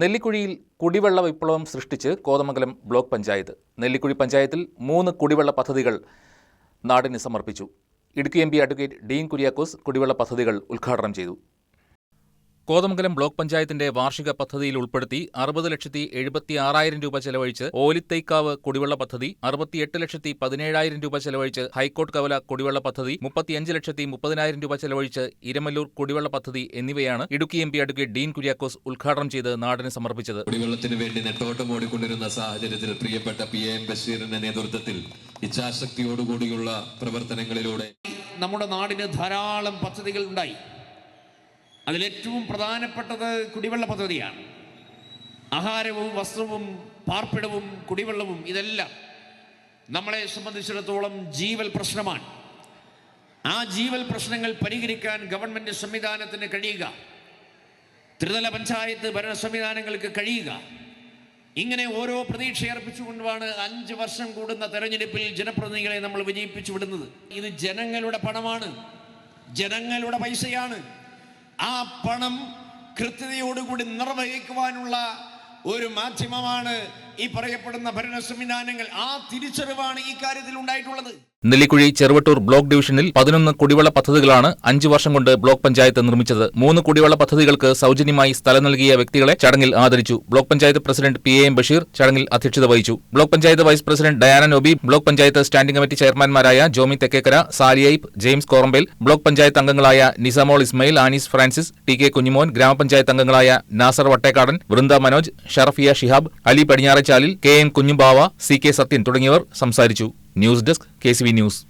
നെല്ലിക്കുഴിയിൽ കുടിവെള്ള വിപ്ലവം സൃഷ്ടിച്ച് കോതമംഗലം ബ്ലോക്ക് പഞ്ചായത്ത്. നെല്ലിക്കുഴി പഞ്ചായത്തിൽ മൂന്ന് കുടിവെള്ള പദ്ധതികൾ നാടിന് സമർപ്പിച്ചു. Idukki M P advocate Dean Kuriakose കുടിവെള്ള പദ്ധതികൾ ഉദ്ഘാടനം ചെയ്തു. കോതമംഗലം ബ്ലോക്ക് പഞ്ചായത്തിന്റെ വാർഷിക പദ്ധതിയിൽ ഉൾപ്പെടുത്തി അറുപത് ലക്ഷത്തി എഴുപത്തി ആറായിരം രൂപ ചെലവഴിച്ച് ഓലിത്തൈക്കാവ് കുടിവെള്ള പദ്ധതി അറുപത്തിയെട്ട് ലക്ഷത്തി പതിനേഴായിരം രൂപ ചെലവഴിച്ച് ഹൈക്കോട്ട് കവല കുടിവെള്ള പദ്ധതി മുപ്പത്തിയഞ്ച് ലക്ഷത്തി മുപ്പതിനായിരം രൂപ ചെലവഴിച്ച് ഇരമല്ലൂർ കുടിവെള്ള പദ്ധതി എന്നിവയാണ് Idukki M P advocate Dean Kuriakose ഉദ്ഘാടനം ചെയ്ത് നാടിന് സമർപ്പിച്ചത്. കുടിവെള്ളത്തിന് വേണ്ടി നെട്ടോട്ടം ഓടിക്കൊണ്ടിരുന്ന സാഹചര്യത്തിൽ പ്രിയപ്പെട്ട പി എം ബഷീറിന്റെ നേതൃത്വത്തിൽ ഇച്ഛാശക്തിയോടുകൂടിയുള്ള പ്രവർത്തനങ്ങളിലൂടെ നമ്മുടെ നാടിന് ധാരാളം പദ്ധതികൾ ഉണ്ടായി. അതിലേറ്റവും പ്രധാനപ്പെട്ടത് കുടിവെള്ള പദ്ധതിയാണ്. ആഹാരവും വസ്ത്രവും പാർപ്പിടവും കുടിവെള്ളവും ഇതെല്ലാം നമ്മളെ സംബന്ധിച്ചിടത്തോളം ജീവൽ പ്രശ്നമാണ്. ആ ജീവൽ പ്രശ്നങ്ങൾ പരിഹരിക്കാൻ ഗവൺമെന്റ് സംവിധാനത്തിന് കഴിയുക. ത്രിതല പഞ്ചായത്ത് ഭരണ സംവിധാനങ്ങൾക്ക് കഴിയുക. ഇങ്ങനെ ഓരോ പ്രതീക്ഷ അർപ്പിച്ചുകൊണ്ടാണ് അഞ്ച് വർഷം കൂടുന്ന തെരഞ്ഞെടുപ്പിൽ ജനപ്രതിനിധികളെ നമ്മൾ വിജയിപ്പിച്ചു വിടുന്നത്. ഇത് ജനങ്ങളുടെ പണമാണ്. ജനങ്ങളുടെ പൈസയാണ്. ആ പണം കൃത്യതയോടുകൂടി നിർവഹിക്കുവാനുള്ള ഒരു മാധ്യമമാണ് ഈ പറയപ്പെടുന്ന ഭരണ സംവിധാനങ്ങൾ ആ തിരിച്ചറിവാണ് ഈ കാര്യത്തിൽ ഉണ്ടായിട്ടുള്ളത്. നെല്ലിക്കുഴി ചെറുവട്ടൂർ ബ്ലോക്ക് ഡിവിഷനിൽ പതിനൊന്ന് കുടിവെള്ള പദ്ധതികളാണ് അഞ്ചു വർഷം കൊണ്ട് ബ്ലോക്ക് പഞ്ചായത്ത് നിർമ്മിച്ചത്. മൂന്ന് കുടിവെള്ള പദ്ധതികൾക്ക് സൗജന്യമായി സ്ഥലം നൽകിയ വ്യക്തികളെ ചടങ്ങിൽ ആദരിച്ചു. Block panchayat president P A M Basheer ചടങ്ങിൽ അധ്യക്ഷത വഹിച്ചു. Block panchayat vice president Diana Noby block panchayat standing committee ചെയർമാൻമാരായ Jomy Thekkekara സാലിയൈബ് ജെയിംസ് കോറമ്പേൽ ബ്ലോക്ക് പഞ്ചായത്ത് അംഗങ്ങളായ Nisamol Ismail Anees Francis T K Kunjimon ഗ്രാമപഞ്ചായത്ത് അംഗങ്ങളായ Nasar Vattekkadan Vrinda Manoj Sharafiya Shihab Ali Padinjarachalil K N Kunjubava C K Sathyan തുടങ്ങിയവർ സംസാരിച്ചു. News desk K news.